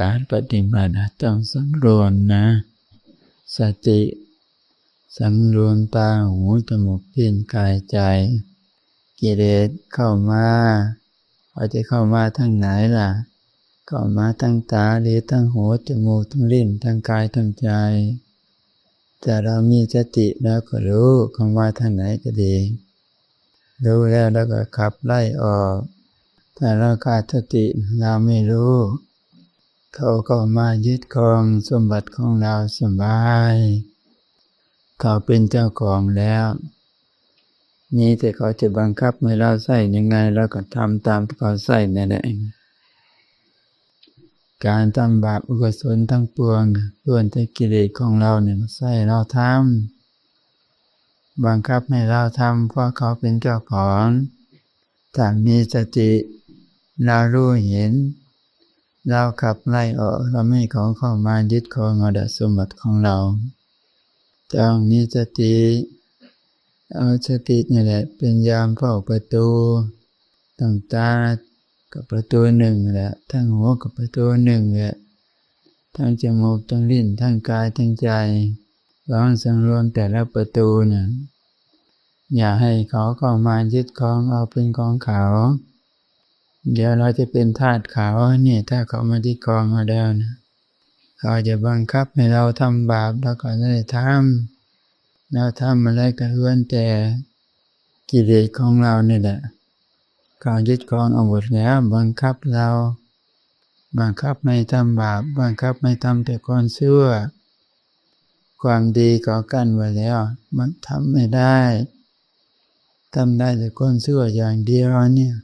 การปฏิบัติต้องสำรวมนะ สติสำรวมตาหูจมูกลิ้นกายใจ กิเลสเข้ามาพอจะเข้ามาทางไหนล่ะ เข้ามาทางตาหรือทางหูจมูกทางลิ้นทางกายทางใจ แต่เรามีสติแล้วก็รู้เข้ามาทางไหนก็ดี รู้แล้วแล้วก็ขับไล่ออกถ้าเราขาดสติเราไม่รู้ เขาก็มายึดครองสมบัติของเราสบาย เขาเป็นเจ้าของแล้ว นี่แต่เขาจะบังคับให้เราใส่ยังไงเราก็ทำตามเขาใส่นั่นแหละการทำบาปอุกศลทั้งปวงล้วนแต่กิเลสของเราเนี่ยใส่เราทำบังคับให้เราทำเพราะเขาเป็นเจ้าของถ้ามีสติเรารู้เห็น เราขับไล่ออกเราไม่ขอเข้ามายึดครองอดสมบัติของเราต้องมีสติเอาสตินี่แหละ เป็นยามเฝ้าประตูตั้งตากับประตูหนึ่งแหละทั้งหัวกับประตูหนึ่งแหละทั้งจมูกทั้งลิ้นทั้งกายทั้งใจร้องสังรวมแต่ละประตูเนี่ยอย่าให้เขาเข้ามายึดครองเอาเป็นของเขา เดี๋ยวเราจะเป็นทาสเขาเนี่ยถ้าเขามายึดครองเราแล้วนะเขาจะบังคับให้เราทำบาปแล้วก็ได้ทำเราทำอะไรก็ล้วนแต่กิเลสของเรานี่แหละเขายึดครองเอาหมดแล้ว บังคับเรา บังคับไม่ทำบาป บังคับไม่ทำแต่คนเชื่อความดีก็กั้นไว้แล้ว มันทำไม่ได้ทำได้แต่คนเชื่ออย่างเดียวเนี่ย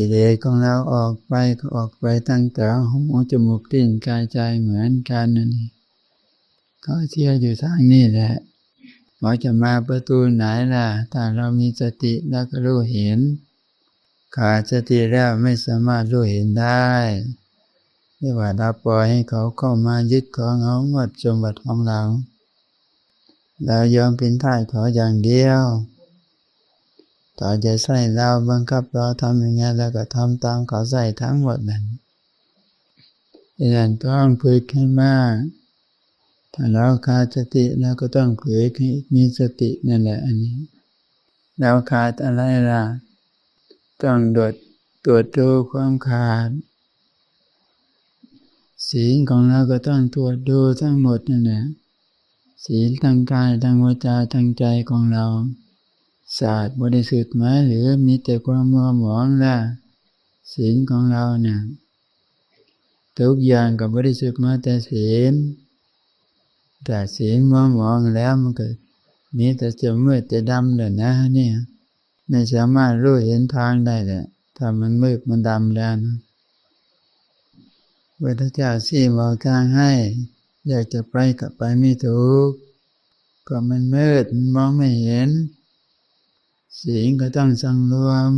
กิเลสของเราออกไปก็ออกไปตั้งแต่หูจมูกลิ้นกายใจเหมือนกันนั่นเขาเชื่ออยู่ทางนี้แหละหมอจะมาประตูไหนล่ะ ถ้าเรามีสติแล้วก็รู้เห็น ขาดสติแล้วไม่สามารถรู้เห็นได้นี่ว่าเราปล่อยให้เขาเข้ามายึดของเอาหมดสมบัติของเรา เรายอมเป็นท่ายเขออย่างเดียว ต่อจะใส่เราบังคับเราทำยังไงแล้วก็ทำตามเขาใส่ทั้งหมดนั้นดังนั้นต้องฝึกให้มาก ถ้าเราขาดสติเราก็ต้องฝึกให้มีสตินั่นแหละอันนี้ เราขาดอะไรล่ะ ต้องตรวจตรวจดูความขาดศีลของเราก็ต้องตรวจดูทั้งหมดนั่นแหละศีลทางกายทางวาจาทางใจของเรา สะอาดบริสุทธิ์ไหมหรือมีแต่ความมัวหมองล่ะศีลของเราเนี่ยทุกอย่างกับบริสุทธิ์มาแต่ศีลแต่ศีลมัวหมองแล้วมันก็มีแต่จะมืดจะดำเลยนะเนี่ยไม่สามารถรู้เห็นทางได้เลยถ้ามันมืดมันดำแล้วนะพระเจ้าสี่บอกทางให้ อยากจะไปกับไปไม่ถูก ก็มันมืดมันมองไม่เห็น ศีลก็ต้องสังรวม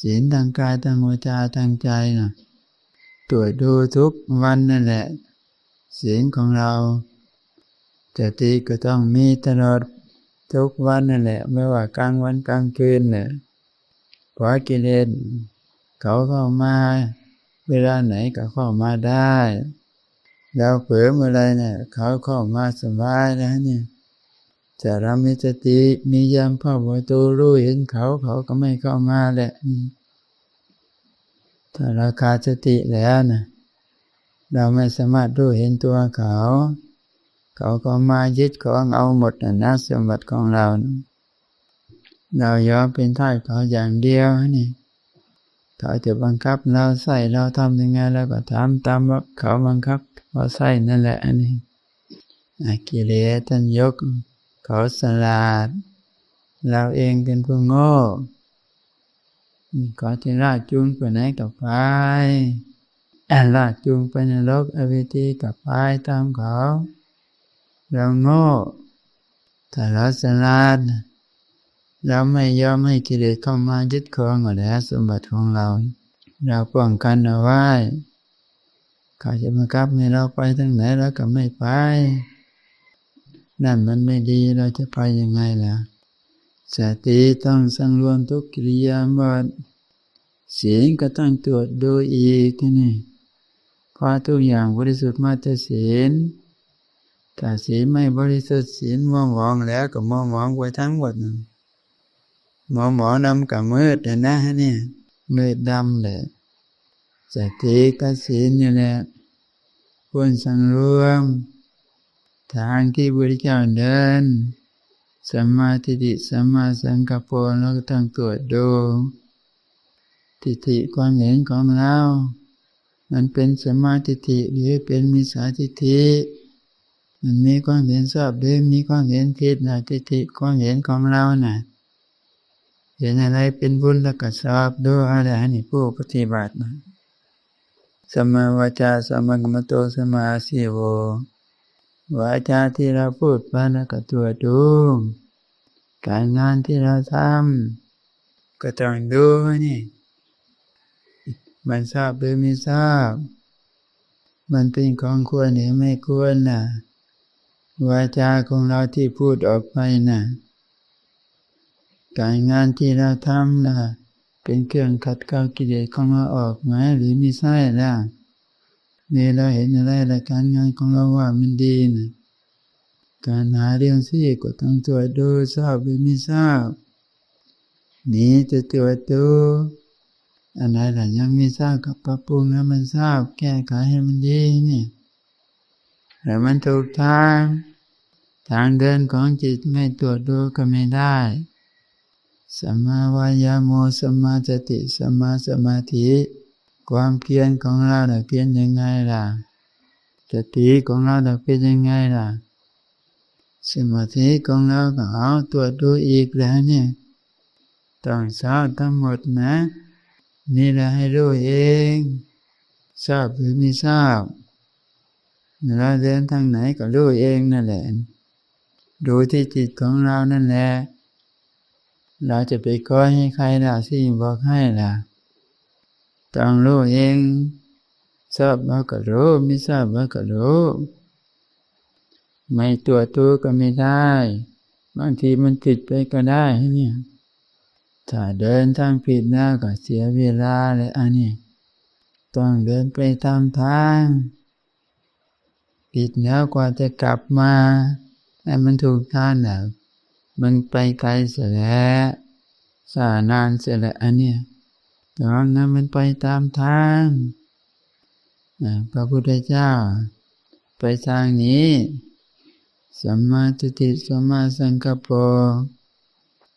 ศีลทางกายทางวาจาทางใจนะตรวจดูทุกวันนั่นแหละ ศีลของเราจะตีก็ต้องมีตลอดทุกวันนั่นแหละ ไม่ว่ากลางวันกลางคืนเนี่ยพราะกิเลสเขาเข้ามา เวลาไหนก็เข้ามาได้เราเผลอเมื่อไรเนี่ย เขาเข้ามาสบายแล้วเนี่ย แต่เรามีสติมียามพ่อประตูรู้เห็นเขาเขาก็ไม่เข้ามาแหละถ้าเราขาดสติแล้วนะเราไม่สามารถรู้เห็นตัวเขา เขาก็มายึดของเอาหมดนะสมบัติของเราเรายอมเป็นท่ายเขาอย่างเดียวนี่เขาจะบังคับเราใส่เราทำยังไงเราก็ทำตามว่าเขาบังคับว่าใส่นั่นแหละอันนี้กิเลสท่านยก เขาสลาด เราเองเป็นผู้โง่ก็ที่ลาจูงไปไหนกับไปลาจูงไปในโลกอวิธีกับไปตามเขา เราโง่แต่เราสลาดเราไม่ยอมให้กิเลสเข้ามายึดครองอแล้วสมบัติของเรา เราป้องกันเอาไว้เขาจะมากับให้เราไปทางไหนเราก็ไม่ไป นั่นมันไม่ดีเราจะไปยังไงล่ะสติต้องสังรวมทุกกิริยาบทเสียงก็ต้องตรวจดูอีกที่นี่เพราะทุกอย่างบริสุทธิ์มาแต่ศีลถ้าศีลไม่บริสุทธิ์ศีลมัวหมองแล้วก็มัวหมองไปทั้งหมดมัวหมองดำกับมืดเนะเนี่ยมืดดำเลยสติกับศีลนี่แหละควรสังรวม ทางที่บริจาคเดินสัมมาทิฏฐิสัมมาสังกัปปะแล้วก็ต้องตรวจดู ทิฏฐิความเห็นของเรา มันเป็นสัมมาทิฏฐิหรือเป็นมิจฉาทิฏฐิมันมีความเห็นชอบหรือมีความเห็นผิดนะทิฏฐิความเห็นของเรานะ่ะ เห็นอะไรเป็นบุญแล้วก็ชอบดูอะไรนี่ผู้ปฏิบัตินะสมาวาจาสมากรรมโตสมาสีโว วาจาที่เราพูดไปแล้วก็ตัวดูการงานที่เราทำก็ต้องดูนี่ มันทราบหรือไม่ทราบ มันเป็นของควรหรือไม่ควรนะ่ะวาจาของเราที่พูดออกไปนะ่ะการงานที่เราทำนะ่ะเป็นเครื่องขัดเกลากิเลสของเราออกไหมหรือไม่ใช่ล่ะ นี่เราเห็นอะไรละการงานของเราว่ามันดีนะการหาเรื่องสี่ก็ต้องตรวจดูทราบหรือไม่ทราบนี่จะตรวจดูอันไหล่ะยังไม่ทราบกับปรับปรุงให้วมันทราบ แก้ไขให้มันดีนี่แต่มันถูกทาง ทางเดินของจิตไม่ตรวจดูก็ไม่ได้สัมมาวายาโมสัมมาสติสัมมาสมาธิ ความเพียรของเราเน่ยเพียรยังไงล่ะสติของเราเน่ยเป็นยังไงล่ะ สมาธิของเราก็เอาตัวดูอีกแล้วเนี่ยต้องทราบทั้งหมดนะ นี่แหละให้รู้เองทราบหรือไม่ทราบเราเดินทางไหนก็รู้เองนั่นแหละ ดูที่จิตของเรานั่นแหละ เราจะไปก้อยให้ใครล่ะที่บอกให้ล่ะ ต้องรู้เองทราบว่าก็รู้ไม่ทราบว่าก็รู้ไม่ตัวตัวก็ไม่ได้ บางทีมันผิดไปก็ได้เนี่ยถ้าเดินทางผิดนะก็เสียเวลาเลยอันนี้ต้องเดินไปตามทางผิดแล้วกว่าจะกลับมาให้มันถูกทางนะมันไปไกลเสียแล้วสานานเสียแล้วอันเนี้ย นนั้นมันไปตามทางพระพุทธเจ้า ไปทางนี้สัมมาทิฏฐิสัมมาสังกัปปะ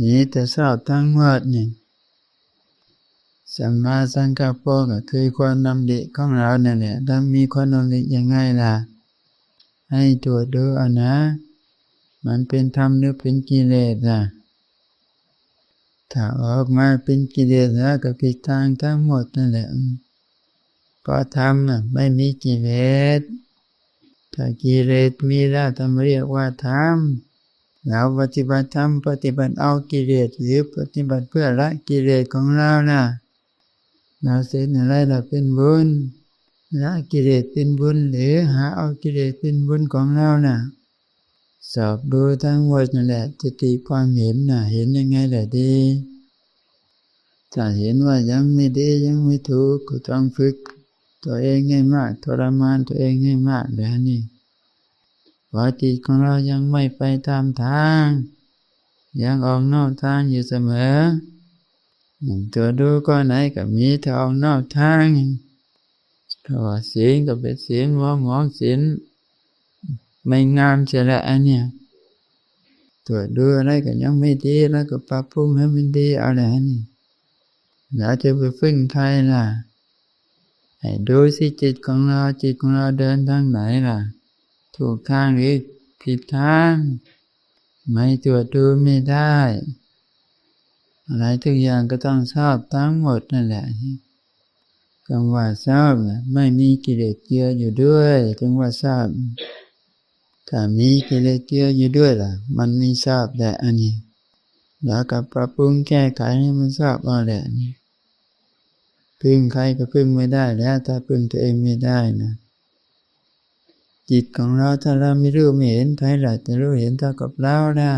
นี่แต่ทราบทั้งหมดนี่สัมมาสังกัปปะก็คือความนำดีของเราเนี่ยแหละถ้ามีความนำดียังไงล่ะ ให้ตรวจดูอะนะ มันเป็นธรรมหรือเป็นกิเลสอะ ถ้าออกมาเป็นกิเลสแล้วก็ผิดทางทั้งหมดนั่นแหละก็ทำไม่มีกิเลสถ้ากิเลสมีแล้วทำเรียกว่าธรรมเราปฏิบัติธรรมปฏิบัติเอากิเลสหรือปฏิบัติเพื่อละกิเลสของเรานะเราเสร็จอะไรเราเป็นบุญละกิเลสเป็นบุญหรือหาเอากิเลสเป็นบุญของเรานะ่ะ สอบดูทั้งหมดนั่นแหละจะตีความเห็นน่ะ เห็นยังไงแหละดีถ้าเห็นว่ายังไม่ดียังไม่ถูกก็ต้องฝึก ตัวเองให้มากทรมานตัวเองให้มากแล้วนี่ว่าจิตของเรายังไม่ไปตามทาง ยังออกนอกทางอยู่เสมอตัวดูก็ไหนก็มีแต่ออกนอกทางก็ว่าเสียงก็เป็นเสียงว่าหมองเสียง ไม่งามเสียละอันเนี้ยตัวดูอะไรก็ยังไม่ดีแล้วก็ปรับปรุงให้มันดีอะไรนี่แล้วจะไปฟึ่งใครล่ะ ให้ดูสิจิตของเราจิตของเราเดินทางไหนล่ะ ถูกทางหรือผิดทาง ไม่ตรวจดูไม่ได้ อะไรทุกอย่างก็ต้องชอบทั้งหมดนั่นแหละคำว่าทราบไม่มีกิเลสเกี่ยวอยู่ด้วยจึงว่าทราบ ถ้ามีกิเลสเกี่ยวอยู่ด้วยล่ะ มันไม่ทราบแต่อันนี้ แล้วก็ปรับปรุงแก้ไขให้มันทราบเอาแหละนี่พึ่งใครก็พึ่งไม่ได้แล้ว ถ้าพึ่งตัวเองไม่ได้นะจิตของเราถ้าเราไม่รู้ไม่เห็นใครล่ะจะรู้เห็นเท่ากับเรานะ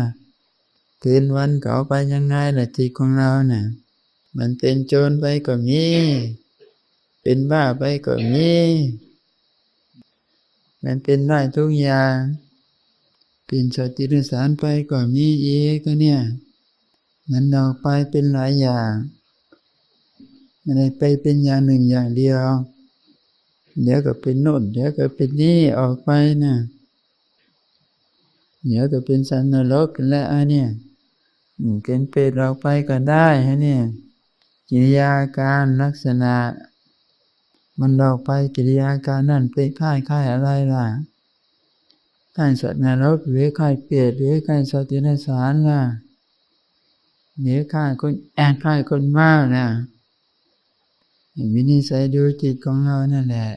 คืนวันเก่าไปยังไงล่ะจิตของเรานะ่ะมันเป็นโจรไปก็มี เป็นบ้าไปก็มี มันเป็นได้ทุกอย่าง เป็นสติรสารไปก็มีอีกก็เนี่ยมันออกไปเป็นหลายอย่างไม่ได้ไปเป็นอย่างหนึ่งอย่างเดียว เดี๋ยวก็เป็นโน่นเดี๋ยวก็เป็นนี่ออกไปนะเดี๋ยวก็เป็นสันนรกและอันเนี่ยเป็นเปรตออกไปก็ได้ฮะเนี่ยกิริยาการลักษณะ มันออกไปกิริยาการนั่นเป็นค่ายค่ายอะไรล่ะ สัตว์นรกหรือค่าเปรตหรือค่ายสัตว์ในสารล่ะหรือค่าคนแอนค่าคนบ้านะวินิสัยดูจิตของเรานั่นแหละ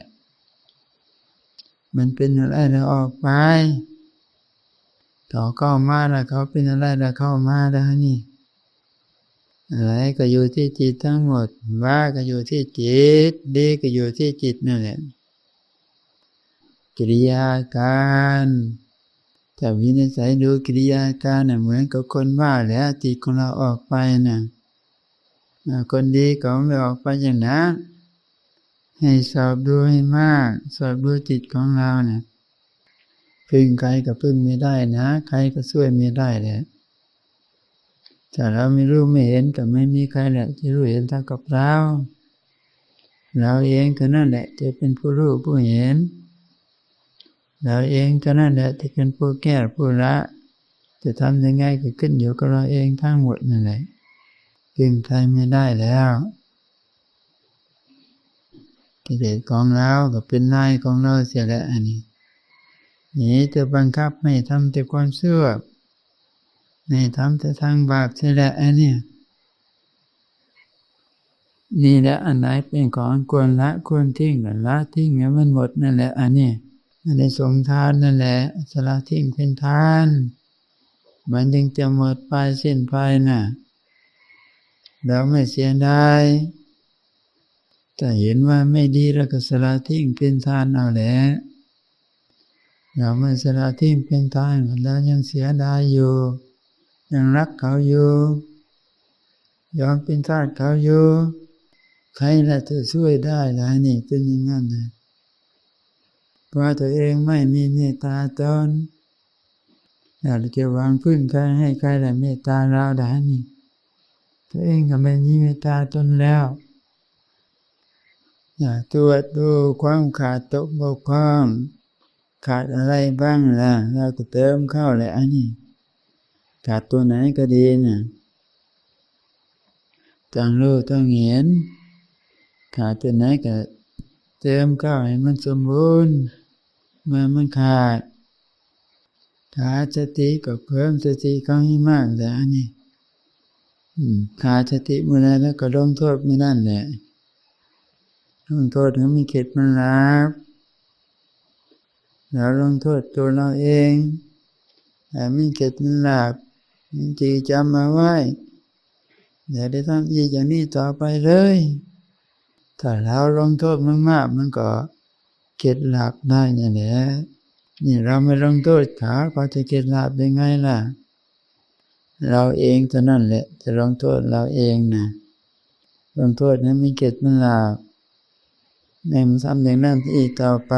มันเป็นอะไรเราออกไปเขาเข้ามาแล้วเขาเป็นอะไรเราเข้ามาแล้วนี่อะไรก็อยู่ที่จิตทั้งหมดว่าก็อยู่ที่จิต ดีก็อยู่ที่จิตนั่นแหละ กิริยาการแต่วินิสัยดูกิริยาการน่ะเหมือนกับคนว่าแล้วจิตของเราออกไปน่ะคนดีก็ไม่ออกไปอย่างนั้นให้สอบดูให้มาก สอบดูจิตของเราเนี่ยพึ่งใครก็พึ่งไม่ได้นะ ใครก็ช่วยไม่ได้เลยแต่เราไม่รู้ไม่เห็นก็ไม่มีใครแหละที่รู้เห็นเท่ากับเรา เราเองก็นั่นแหละจะเป็นผู้รู้ผู้เห็น เราเองก็นั่นแหละที่เป็นผู้แก้ผู้ละ จะทำยังไงก็ขึ้นอยู่กับเราเองทั้งหมดนั่นแหละพึ่งใครไม่ได้แล้วกิเลสของเราก็เป็นนายของเราเสียแล้วอันนี้นี่จะบังคับไม่ทำแต่ความเชื่อไม่ทำแต่ทางบาปเสียแล้วอันนี้นี่แหละอันไหนเป็นของควรละควรทิ้งหรือละทิ้งเนี่ยมันหมดนั่นแหละอันนี้ ในสงทานนั่นแหละสละทิ้งเป็นทาน มันจึงจะหมดไปสิ้นไปน่ะเราไม่เสียดายแต่เห็นว่าไม่ดีแล้วก็สละทิ้งเป็นทานเอาแหละเราไม่สละทิ้งเป็นทานแล้วยังเสียดายอยู่ ยังรักเขาอยู่ยอมเป็นทาสเขาอยู่ ใครล่ะจะช่วยได้ล่ะนี่เป็นอย่างนั้นเล ยเพราตัวเองไม่มีเมตตาตนอยากจะวางพื้นใครให้ใครแต่เมตตาเราได้นี่ตัวเองก็ไม่มีเมตตาตนแล้วอย่าตรวจดูความขาดตกบกพร่องขาดอะไรบ้างล่ะเราก็เติมเข้าเลยอันนี้ขาดตัวไหนก็ดีน่ะต้องรู้ต้องเห็นขาดตัวไหนก็เติมเข้าให้มันสมบูรณ์ เมื่อมันขาดขาดสติก็เพิ่มสติเข้าให้มากแต่อันนี้ขาดสติเมื่อไรแล้วก็ลงโทษไม่นั่นแหละลงโทษถึงมีเขตมันรับเราลงโทษตัวเราเองแต่มีเขตมันหลับจีจำมาไว้อย่าได้ทำอีกอย่างนี้ต่อไปเลย ถ้าเราลงโทษมันมากมันก็ เข็ดหลับได้เนี่ยแหละนี่เราไม่ลงโทษขาก็จะเข็ดหลับยังไงล่ะ เราเองเท่านั้นแหละ จะลงโทษเราเองนะลงโทษนั้นไม่เข็ดมันหลับในมันทำอย่างนั้นอีกต่อไป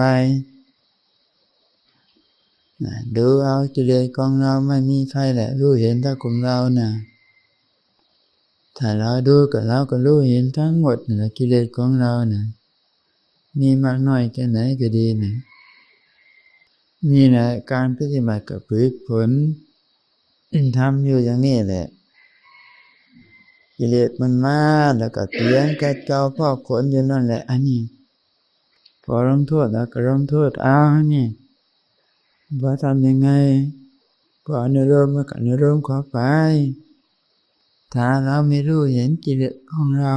ดูเอากิเลสของเราไม่มีใครแหละรู้เห็นถ้าของเรานะ่ะถ้าเราดูกับเราก็รู้เห็นทั้งหมดนะกิเลสของเรานะ่ะ มีมากน้อยแค่ไหนก็ดีนะนี่แหละการปฏิบัติกับผลผลทำอยู่อย่างนี้แหละกิเลสมันมาแล้วก็เตียงแกเกาพ่อขนอยู่นั่นแหละ อันนี้พอลงโทษแล้วก็ลงโทษเอานี่ว่าทำยังไงก็อนุโลมกับอนุโลมขอไป ถ้าเราไม่รู้เห็นกิเลสของเรา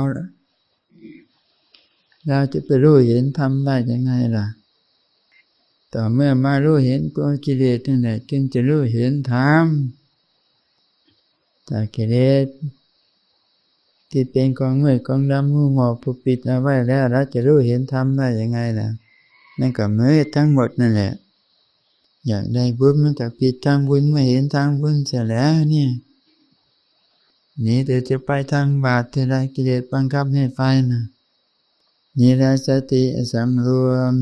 เราจะไปรู้เห็นทำได้ยังไงล่ะ ต่อเมื่อมารู้เห็นตัวกิเลสนั่นแหละจึงจะรู้เห็นธรรมแต่กิเลสที่เป็นกองมืดกองดำมือหมอกผูกปิดเอาไว้แล้วเราจะรู้เห็นธรรมได้ยังไงล่ะนั่นก็มืดทั้งหมดนั่นแหละ อยากได้บุญมันก็ปิดทางบุญไม่เห็นทางบุญเสียแล้วเนี่ยนี่เดี๋ยวจะไปทางบาปที่ไรกิเลสบังคับให้ไปนะ นี่แหละสติสำรวม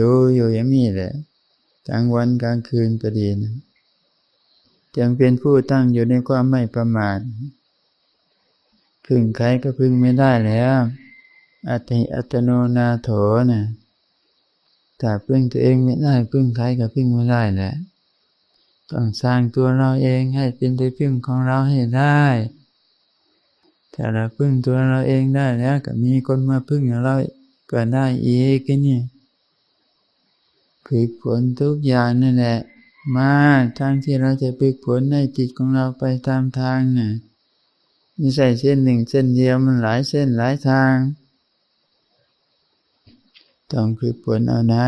ดูอยู่อย่างนี้แหละกลางวันกลางคืนก็ดีนะจึงเป็นผู้ตั้งอยู่ในความไม่ประมาทพึ่งใครก็พึ่งไม่ได้แล้วอัตติอัตโนนาโถนะถ้าพึ่งตัวเองไม่ได้พึ่งใครก็พึ่งไม่ได้แหละต้องสร้างตัวเราเองให้เป็นที่พึ่งของเราให้ได้ ถ้าเราพึ่งตัวเราเองได้แล้วก็มีคนมาพึ่งเราก็ได้อีกนี่ฝึกผลทุกอย่างนั่นแหละ มาทางที่เราจะฝึกผลในจิตของเราไปตามทางน่ะไม่ใช่เส้นหนึ่งเส้นเดียวมันหลายเส้นหลายทาง ต้องฝึกผลเอานะ